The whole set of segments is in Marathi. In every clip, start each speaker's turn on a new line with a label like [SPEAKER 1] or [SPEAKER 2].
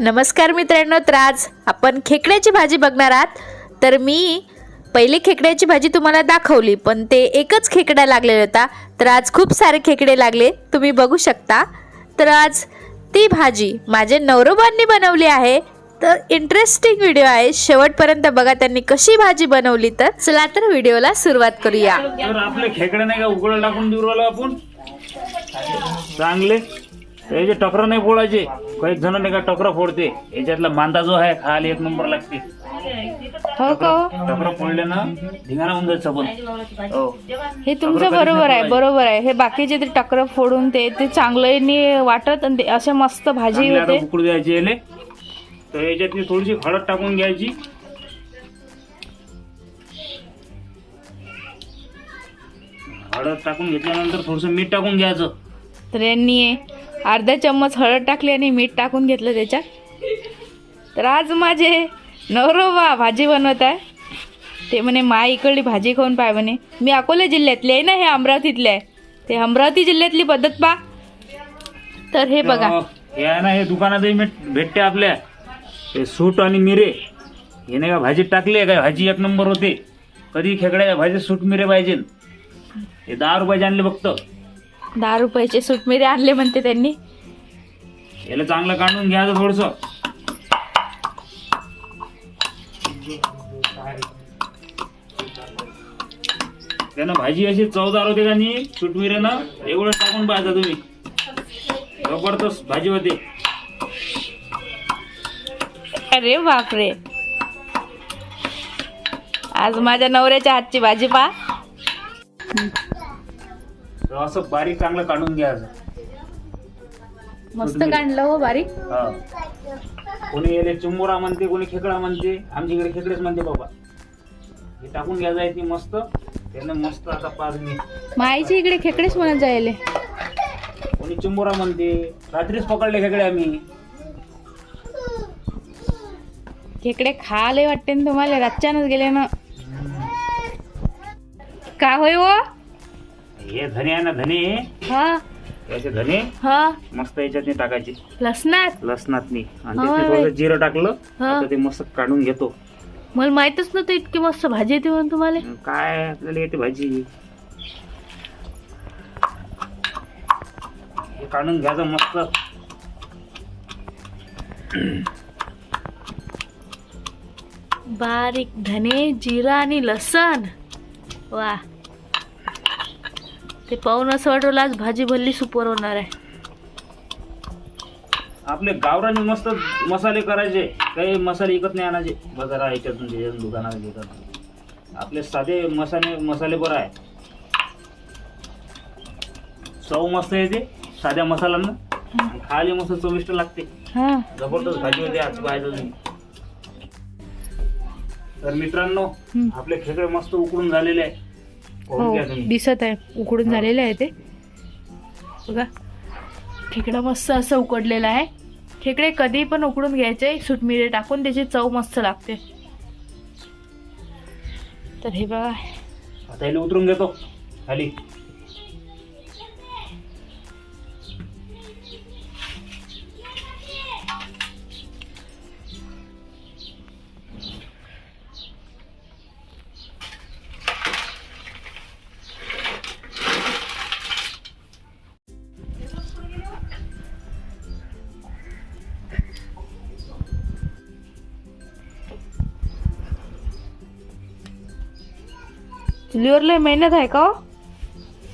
[SPEAKER 1] नमस्कार मित्रांनो तर आज आपण खेकड्याची भाजी बघणार आहात. तर मी पहिली खेकड्याची भाजी तुम्हाला दाखवली पण ते एकच खेकडा लागलेला होता. तर आज खूप सारे खेकडे लागले तुम्ही बघू शकता. तर आज ती भाजी माझे नवरोबांनी बनवली आहे. तर इंटरेस्टिंग व्हिडिओ आहे. शेवटपर्यंत बघा त्यांनी कशी भाजी बनवली तर. चला तर व्हिडिओला सुरुवात करूया.
[SPEAKER 2] आपले खेकडे नाही का उकळ टाकून आपण? चांगले. टकर नाही बोलायचे काही जण नाही का टकर फोडते. याच्यातला मांदा जो आहे खाली एक नंबर लागते.
[SPEAKER 1] हो का
[SPEAKER 2] टकर फोडले ना धिंगाणा होऊन जाईल सबन हो.
[SPEAKER 1] हे तुमचं बरोबर आहे बरोबर आहे. हे बाकीचे ते टकर फोडून ते ते चांगलं नाही वाटत आणि ते असे मस्त भाजी
[SPEAKER 2] चांगले आता
[SPEAKER 1] होते.
[SPEAKER 2] उकळू द्यायचे याले. तर याच्यात थोडीशी हळद टाकून घ्यायची. हळद टाकून घेतल्यानंतर थोडस मीठ टाकून घ्यायचं.
[SPEAKER 1] तर यांनी अर्धा चम्मच हळद टाकली आणि मीठ टाकून घेतलं त्याच्यात. तर आज माझे नवरोबा भाजी बनवत आहे. ते म्हणे मा इकडली भाजी खाऊन पाय म्हणे. मी अकोला जिल्ह्यातली आहे ना हे अमरावतीतले आहे. ते अमरावती जिल्ह्यातली पद्धत पा. तर हे बघा.
[SPEAKER 2] हे आहे ना हे दुकानातही भेटते आपल्या. हे सूट आणि मिरे. हे नाही का भाजीत टाकले का भाजी एक नंबर होते. कधी खेकड्या भाजी सूट मिरे पाहिजे हे दहा रुपयाचे आणले फक्त.
[SPEAKER 1] दहा रुपयाचे सुटमिरे आणले म्हणते त्यांनी.
[SPEAKER 2] याला चांगलं काढून घ्यायचं थोडस. त्यानं भाजी अशी चवदार होते का नाही सुटमिरे ना एवढं टाकून पाहायचं तुम्ही. जबरदस्त भाजी होते.
[SPEAKER 1] अरे बापरे. आज माझ्या नवऱ्याच्या हातची भाजी पा
[SPEAKER 2] असं बारीक चांगलं काढून घ्यायचं.
[SPEAKER 1] मस्त काढलं हो बारीक.
[SPEAKER 2] हा. कोणी याले चुंबुरा म्हणते कोणी खेकडा म्हणते आमच्याकडे खेकडेच म्हणते बाबा. हे टाकून घ्यायचं आहे ती मस्त. त्याने मस्त आता पाच मी
[SPEAKER 1] माईची इकडे खेकडेच म्हणत जायले.
[SPEAKER 2] कोणी चुंबुरा म्हणते रात्रीच पकडले खेकडे आम्ही.
[SPEAKER 1] खेकडे खाले वाटते ना तुम्हाला रातच्यानच गेले ना. का होय हो?
[SPEAKER 2] हे धने आहे ना धने.
[SPEAKER 1] हा.
[SPEAKER 2] याचे धने
[SPEAKER 1] हा.
[SPEAKER 2] मस्त याच्यात टाकायचे.
[SPEAKER 1] लसणात?
[SPEAKER 2] लसणात आणि
[SPEAKER 1] होय.
[SPEAKER 2] त्यात थोडं जिरं टाकलं
[SPEAKER 1] हा.
[SPEAKER 2] आता ते मस्त काढून घेतो.
[SPEAKER 1] मला माहितच नव्हतं इतकी मस्त भाजी येते म्हणून तुम्हाला.
[SPEAKER 2] काय आपल्याला येते भाजी? हे काढून घ्यायचं मस्त.
[SPEAKER 1] बारीक धने जिरा आणि लसण. वा. ते पाहून असं वाटवलं आज भाजी भल्ली सुपर होणार आहे.
[SPEAKER 2] आपले गावरानी मस्त मसाले करायचे काही मसाले विकत नाही आणायचे. बाजारा याच्यातून त्याच्यातून दुकानात घेतात. आपले साधे मसाले मसाले बरं आहे. चव मस्त येते साध्या मसाल्यांना. खाली मस्त चविष्ट लागते.
[SPEAKER 1] हा.
[SPEAKER 2] जबरदस्त भाजी होते आज पाहायचं तुम्ही. तर मित्रांनो. आपले खेकडे मस्त उकडून झालेले आहे.
[SPEAKER 1] हो दिसत आहे. उकडून झालेले आहे ते. बघा. खेकडा मस्त असं उकडलेलं आहे. खेकडे कधी पण उकडून घ्यायचे. सुटमिरे टाकून त्याची चव मस्त लागते. तर हे बघा.
[SPEAKER 2] आता उतरून घेतो. खाली.
[SPEAKER 1] चुलीवर लय मेहनत आहे का?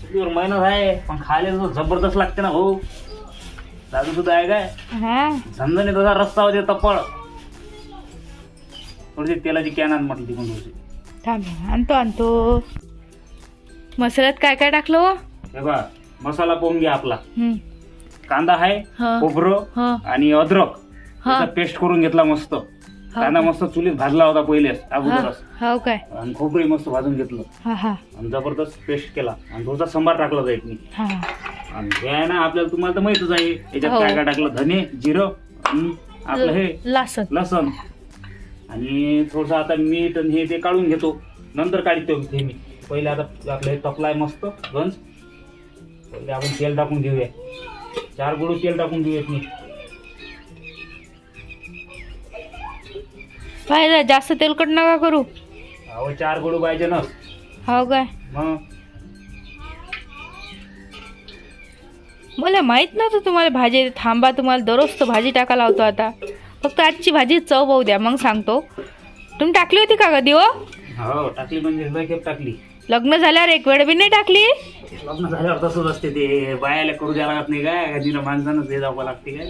[SPEAKER 2] चुलीवर मेहनत आहे पण खायला तर जबरदस्त लागते ना भाऊ. दादू तुझं आहे काय?
[SPEAKER 1] हा.
[SPEAKER 2] तसा रस्ता होते तपळ थोडीशी तेलाची कॅन आण म्हटली तिकडून थोडीशी.
[SPEAKER 1] थांब आणतो आणतो. मसाल्यात काय काय टाकलं हो?
[SPEAKER 2] हे बा मसाला पोहून घ्या आपला. कांदा आहे
[SPEAKER 1] हा.
[SPEAKER 2] खोबरं
[SPEAKER 1] हा.
[SPEAKER 2] आणि अद्रक.
[SPEAKER 1] हा.
[SPEAKER 2] पेस्ट करून घेतला मस्त. कांदा मस्त चुलीत भाजला होता पहिलेच
[SPEAKER 1] हा
[SPEAKER 2] अगोदरच.
[SPEAKER 1] हो काय?
[SPEAKER 2] आणि खोबरं मस्त भाजून घेतलं.
[SPEAKER 1] हा हा.
[SPEAKER 2] आणि जबरदस्त पेस्ट केला. आणि थोडासा संबार टाकला जाईल मी.
[SPEAKER 1] हा.
[SPEAKER 2] आणि हे आहे ना आपल्याला तुम्हाला तर माहितच आहे याच्यात
[SPEAKER 1] हो.
[SPEAKER 2] काय काय टाकलं? धने जिरं आणि आपलं हे
[SPEAKER 1] लसण.
[SPEAKER 2] लसण. आणि थोडस आता मीठ आणि हे ते काढून घेतो. नंतर काढतो हे मी पहिले आता आपलं हे तपलाय मस्त गंज. पहिले आपण तेल टाकून घेऊया. चार गुळू तेल टाकून घेऊयात मी.
[SPEAKER 1] पाहिलं जास्त तेलकट नका करू.
[SPEAKER 2] अहो चार गोडू पाहिजे ना.
[SPEAKER 1] हो काय?
[SPEAKER 2] मग?
[SPEAKER 1] मला माहीत नव्हतं तुम्हाला भाजी थांबा तुम्हाला दररोज तर भाजी टाका लावतो आता. फक्त आजची भाजी चव पाहू द्या मग सांगतो. तुम्ही टाकली होती का कधी हो
[SPEAKER 2] हो टाकली म्हणजे लय टाकली.
[SPEAKER 1] लग्न झाल्यावर एक वेळ बी नाही टाकली?
[SPEAKER 2] लग्न झाल्यावर तसंच असते ते. बायाला करू द्यावं लागत नाही काय? तिला माणसानंच हे जावं लागते काय?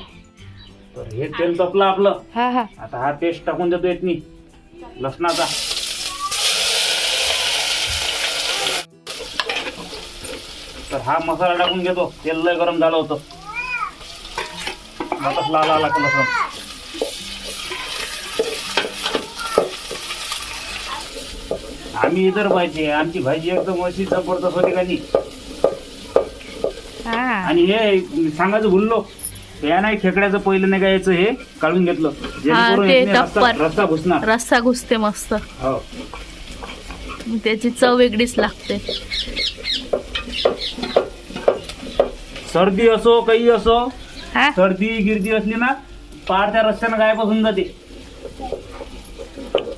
[SPEAKER 2] तर हे तेल तपलं आपलं.
[SPEAKER 1] हा हा.
[SPEAKER 2] आता हा पेस्ट टाकून देतो येत नाही लसणाचा. तर हा मसाला टाकून घेतो. तेल लय गरम झालं होतं. वापस लाल आला का लसूण? आम्ही इतर पाहिजे आमची भाजी एकदम अशी जबरदस्त होती का नाही?
[SPEAKER 1] हा.
[SPEAKER 2] आणि हे सांगायचं भुललो. या नाही खेकड्याचं पहिलं नाही का याचं हे काढून घेतलं. जेणेकरून
[SPEAKER 1] ते
[SPEAKER 2] यातनं रस्सा
[SPEAKER 1] टप्पर.
[SPEAKER 2] रस्सा घुसणार.
[SPEAKER 1] रस्सा घुसते मस्त.
[SPEAKER 2] हो.
[SPEAKER 1] त्याची चव वेगळीच लागते.
[SPEAKER 2] सर्दी असो काही असो
[SPEAKER 1] हा?
[SPEAKER 2] सर्दी गिरदी असली ना पार त्या रस्त्यानं गायपासून जाते.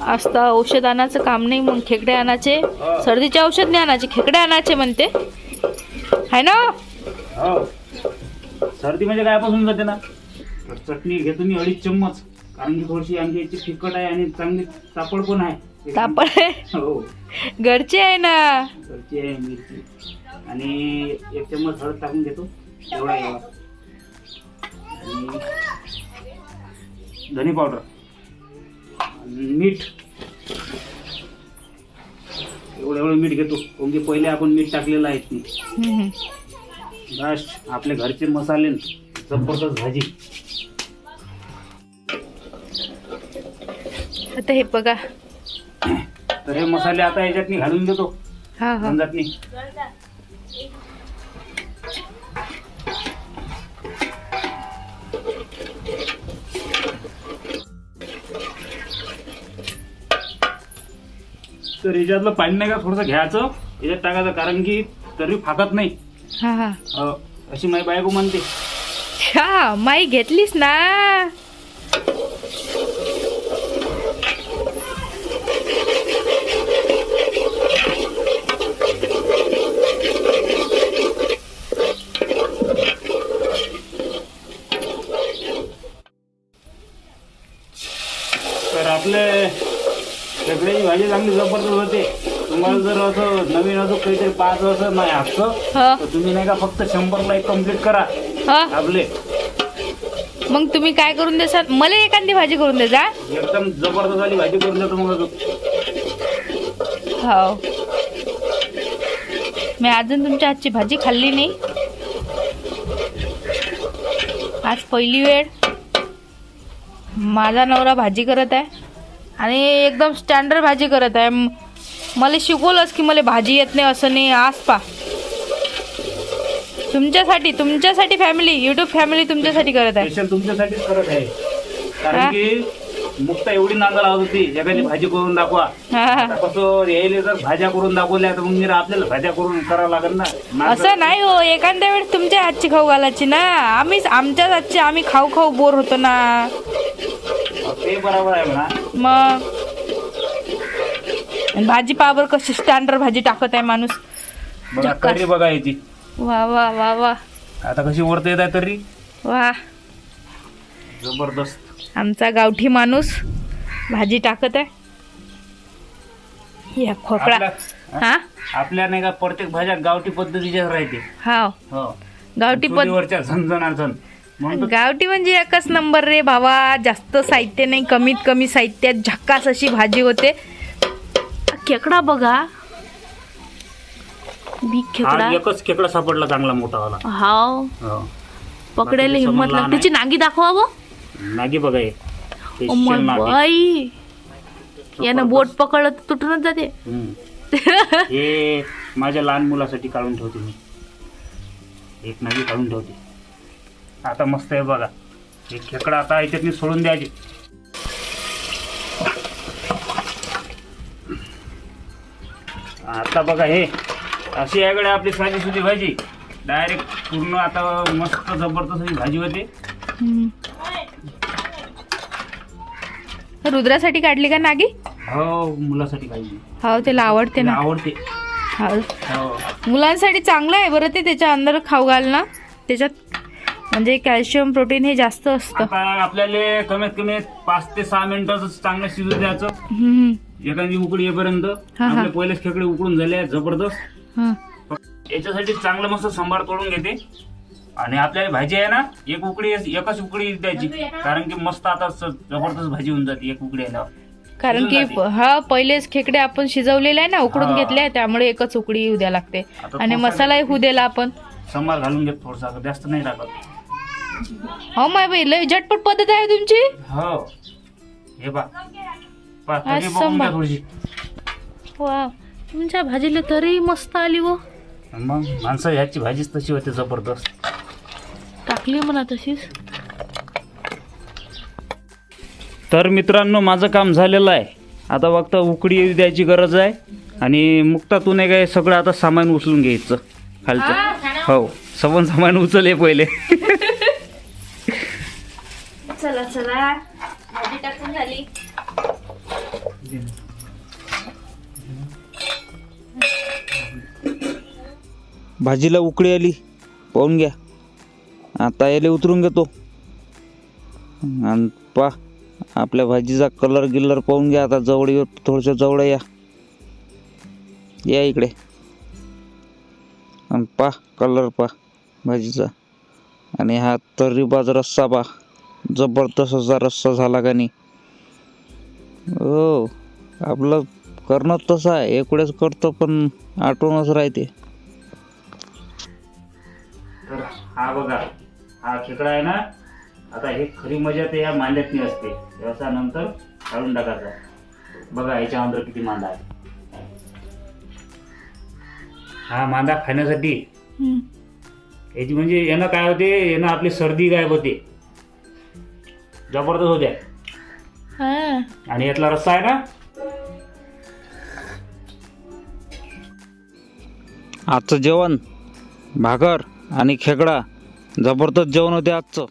[SPEAKER 1] असतं औषध आणायचं काम नाही मग खेकडे आणायचे. सर्दीचे औषध नाही आणायचे खेकडे आणायचे म्हणते. आहे ना?
[SPEAKER 2] हो. सर्दी म्हणजे गायपासून जाते ना? तर चटणी घेतो मी अडीच चम्मच. कारण की थोडीशी आमची याची फिकट आहे आणि चांगली तापड पण आहे.
[SPEAKER 1] तापड
[SPEAKER 2] हो.
[SPEAKER 1] घरचे आहे ना?
[SPEAKER 2] घरची आहे मिरची. आणि एक चम्मच हळद टाकून घेतो. एवढा एवढा. आणि धनी पावडर. आणि मीठ. एवढं एवढं मीठ घेतो. कारण की पहिले आपण मीठ टाकलेलं आहे.
[SPEAKER 1] हम्म.
[SPEAKER 2] बस आपले घरचे मसाले जबरदस्त भाजी.
[SPEAKER 1] आता हे बघा.
[SPEAKER 2] तर हे मसाले आता याच्यात मी घालून देतो.
[SPEAKER 1] हा हा.
[SPEAKER 2] तर याच्यातलं पाणी नाही का थोडंसं घ्यायचं? याच्यात टाकायचं कारण की तरी फाकत नाही.
[SPEAKER 1] हा हा.
[SPEAKER 2] अं, अशी माझी बायको म्हणते.
[SPEAKER 1] हा माई घेतलीस ना.
[SPEAKER 2] तर आपले सगळ्याची भाजी चांगली जबरदस्त होते. तुम्हाला जर असं नवीन असं काहीतरी पाच असं नाही असतं
[SPEAKER 1] हा.
[SPEAKER 2] तर तुम्ही नाही का फक्त शंभरला एक कंप्लीट करा.
[SPEAKER 1] हा.
[SPEAKER 2] आपले.
[SPEAKER 1] मग तुम्ही काय करून देसाल? मला एखादी भाजी करून दे जा
[SPEAKER 2] एकदम जबरदस्त आली भाजी करून देतो मग अजून.
[SPEAKER 1] हो मी अजून तुमच्या हातची भाजी खाल्ली नाही. आज पहिली वेळ. माझा नवरा भाजी करत आहे आणि एकदम स्टँडर्ड भाजी करत आहे. म- मला शिकवलंच की मला भाजी येत नाही असं नाही. आज पा. तुमच्यासाठी तुमच्यासाठी फॅमिली युट्यूब फॅमिली तुमच्यासाठी करत आहे.
[SPEAKER 2] स्पेशल तुमच्यासाठीच करत आहे? कारण की मुक्ता एवढी नांदा लावत होती. एखादी भाजी करून दाखवा.
[SPEAKER 1] हा.
[SPEAKER 2] कसं यायले जर भाज्या करून दाखवल्या तर मग जरा आपल्याला भाज्या करून करावं लागेल ना.
[SPEAKER 1] असं नाही हो. एखाद्या वेळेस तुमच्या हातची खाऊ घालायची ना. आम्ही आमच्याच हातची आम्ही खाऊ खाऊ बोर होतो ना.
[SPEAKER 2] ते बरोबर आहे म्हणा.
[SPEAKER 1] मग? आणि भाजी पावर कशी स्टँडर्ड भाजी टाकत आहे माणूस?
[SPEAKER 2] बघा. तरी बघा याची.
[SPEAKER 1] वा वा वा वा.
[SPEAKER 2] आता कशी वरता येत आहे तरी?
[SPEAKER 1] वा.
[SPEAKER 2] जबरदस्त.
[SPEAKER 1] आमचा गावठी माणूस भाजी टाकत आहे. या
[SPEAKER 2] आपल्या-
[SPEAKER 1] हा?
[SPEAKER 2] आपल्या नाही का प्रत्येक भाज्या गावठी पद्धतीच्याच राहते.
[SPEAKER 1] हा
[SPEAKER 2] हो.
[SPEAKER 1] गावठी पण
[SPEAKER 2] चुलीवरच्या झणझणाझण
[SPEAKER 1] गावठी म्हणजे एकच नंबर रे भावा जास्त साहित्य नाही कमीत कमी साहित्यात झक्कास अशी भाजी होते. खेकडा बघा. बी खेकडा.
[SPEAKER 2] हा एकच खेकडा सापडला चांगला मोठा वाला
[SPEAKER 1] हाव.
[SPEAKER 2] हो.
[SPEAKER 1] पकडायला
[SPEAKER 2] बाकीचे
[SPEAKER 1] हिंमत
[SPEAKER 2] समोर लहान
[SPEAKER 1] लागते त्याची नांगी दाखवा बो
[SPEAKER 2] नागी बघा हे. नागी.
[SPEAKER 1] बाई. यानं बोट पकडलं तर तुटूनच जाते.
[SPEAKER 2] हम्म. हे माझ्या लहान मुलासाठी काढून ठेवते मी. एक नागी काढून ठेवते. आता मस्त आहे बघा. एक खेकडा आता याच्यात सोडून द्यायचे. आता बघा हे अशी याकडे आपली साधी सुधी भाजी. डायरेक्ट पूर्ण आता मस्त जबरदस्त अशी भाजी होते.
[SPEAKER 1] रुद्रासाठी काढली का नागी?
[SPEAKER 2] हो मुलासाठी काढली.
[SPEAKER 1] हो त्याला आवडते ना.
[SPEAKER 2] आवडते.
[SPEAKER 1] हो.
[SPEAKER 2] हो.
[SPEAKER 1] मुलांसाठी चांगलं आहे बरं ते त्याच्या अंदर खाऊ घाल ना त्याच्यात म्हणजे कॅल्शियम प्रोटीन हे जास्त असतं.
[SPEAKER 2] आपल्याला कमीत कमी पाच ते सहा मिनिटं चांगलं शिजू द्यायचं. एखादी उकडी येईपर्यंत
[SPEAKER 1] हा.
[SPEAKER 2] आपले पहिलेच खेकडे उकडून झाले आहेत जबरदस्त.
[SPEAKER 1] हं.
[SPEAKER 2] याच्यासाठी चांगलं मस्त सांबार तोडून घेते. आणि आपल्याला भाजी आहे ना एक उकडी एकच उकडी द्यायची. कारण की मस्त आता स- जबरदस्त भाजी होऊन जाते एक उकडी आल्यावर.
[SPEAKER 1] कारण की
[SPEAKER 2] शिजून
[SPEAKER 1] हा पहिलेच खेकडे आपण शिजवलेले आहे ना उकडून
[SPEAKER 2] हा.
[SPEAKER 1] घेतले आहे, त्यामुळे एकच उकडी येऊ द्या लागते.
[SPEAKER 2] आता
[SPEAKER 1] आणि
[SPEAKER 2] थोडासा-
[SPEAKER 1] मसालाही होऊ दिला आपण
[SPEAKER 2] सांबार घालून घेत थोडसा जास्त नाही टाकत
[SPEAKER 1] हो माय बाई लय झटपट पद्धत आहे तुमची.
[SPEAKER 2] हो. हे बा
[SPEAKER 1] आज सांबार. वा तुमच्या भाजीला तरी मस्त आली व
[SPEAKER 2] मग माणसं ह्याची भाजीच तशी होते जबरदस्त.
[SPEAKER 1] टाकली म्हणा तशीच.
[SPEAKER 2] तर मित्रांनो माझं काम झालेलं आहे. आता फक्त उकडी द्यायची गरज आहे. आणि मुक्तातून आहे काय सगळं आता सामान उचलून घ्यायचं. खालचं. हो सगळं सामान उचल पहिले.
[SPEAKER 1] चला चला. भाजी टाकून झाली.
[SPEAKER 2] भाजीला उकळी आली. पाहून घ्या. आता याला उतरून घेतो. आणि पा आपल्या भाजीचा कलर गिल्लर पाहून घ्या. आता जवळ येऊ थोडंसं जवळ या. या इकडे. आणि पा कलर पा भाजीचा. आणि हा तर्रीबाज रस्सा पा जबरदस्त असा रस्सा झाला का नाही. हो. आपलं करणं तसं आहे. एवढेच करतो पण आठवणच राहते. तर हा बघा हा खेकडा आहे ना आता हे खरी मजा ते या मांड्यातनी असते. व्यवसायानंतर काढून टाकायचा. बघा याच्या अंदर किती मांदा आहे. हा मांदा खाण्यासाठी. याची म्हणजे यानं काय होते यानं आपली सर्दी गायब होते. जबरदस्त होत्या.
[SPEAKER 1] हा.
[SPEAKER 2] आणि यातला रस्सा आहे ना आजचं जेवण भाकर आणि खेकडा. जबरदस्त जेवण होते आजचं.